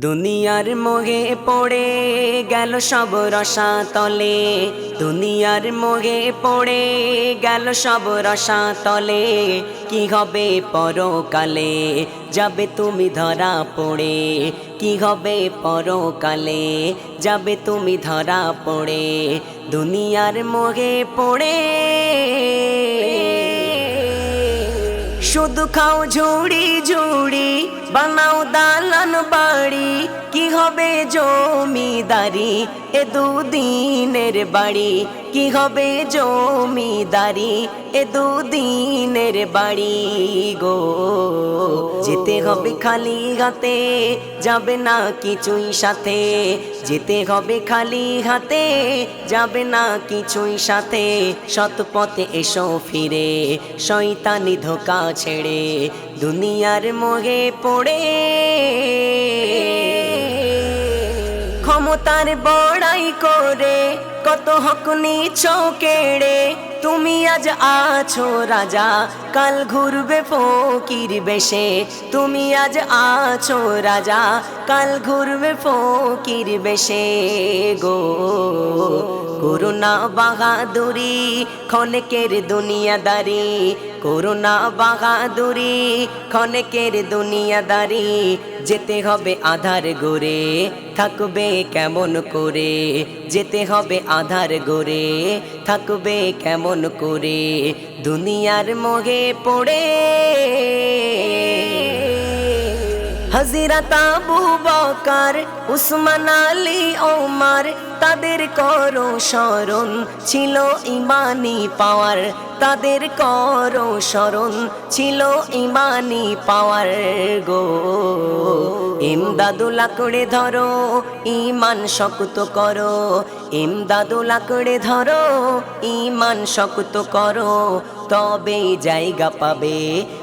দুনিয়ার মোহে পড়ে গেল সব রসা তলে দুনিয়ার মোহে পড়ে গেল সব রসা তলে কি হবে পরকালে যাবে তুমি ধরা পড়ে। কি হবে পরকালে যাবে তুমি ধরা পড়ে। দুনিয়ার মোহে পড়ে। শুধু খাও ঝুড়ি ঝুড়ি বানাও দালান বাড়ি, কি হবে জমিদারি? এ দুদিনের বাড়ি, কি হবে জমিদারি? এ দুদিনের বাড়ি গো। যেতে হবে খালি হাতে, যাবে না কিছুই সাথে। যেতে হবে খালি হাতে, যাবে না কিছুই সাথে। সৎ পথে এসো ফিরে, শয়তানি ধোকা ছেড়ে। দুনিয়ার মোহে পড়ে। ক্ষমতার বড়াই করে কত হক নিচ কেড়ে। তুমি আজ আছো রাজা, কাল ঘুরবে ফকির বেশে। তুমি আজ আছো রাজা, কাল ঘুরবে ফকির বেশে গো। করুণা বাহাদুরি ক্ষণেকের দুনিয়াদারি। করুণা বাহাদুরি ক্ষণেকের দুনিয়াদারি। যেতে হবে আধার গোরে থাকবে কেমন করে? যেতে হবে আধার গোরে থাকবে কেমন করে? দুনিয়ার মোহে পড়ে হজিরত আবু বকার, উসমান আলী, ওমার, তাদের করো স্মরণ ছিল ইমানি পাওয়ার। তাদের করো স্মরণ ছিল ইমানি পাওয়ার গো। ইমদাদুল করে ধরো ইমান শক্ত করো। ইমদাদুল করে ধরো ইমান শক্ত করো। তবে জায়গা পাবে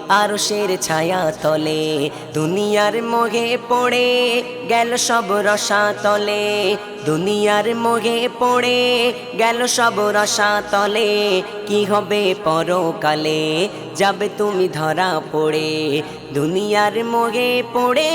আর সের ছায়া তলে, দুনিয়ার মোহে পড়ে গেল সব রসা তলে দুনিয়ার মোহে পড়ে গেল সব রসা তলে কি হবে পরকালে যাবে তুমি ধরা পড়ে, দুনিয়ার মোহে পড়ে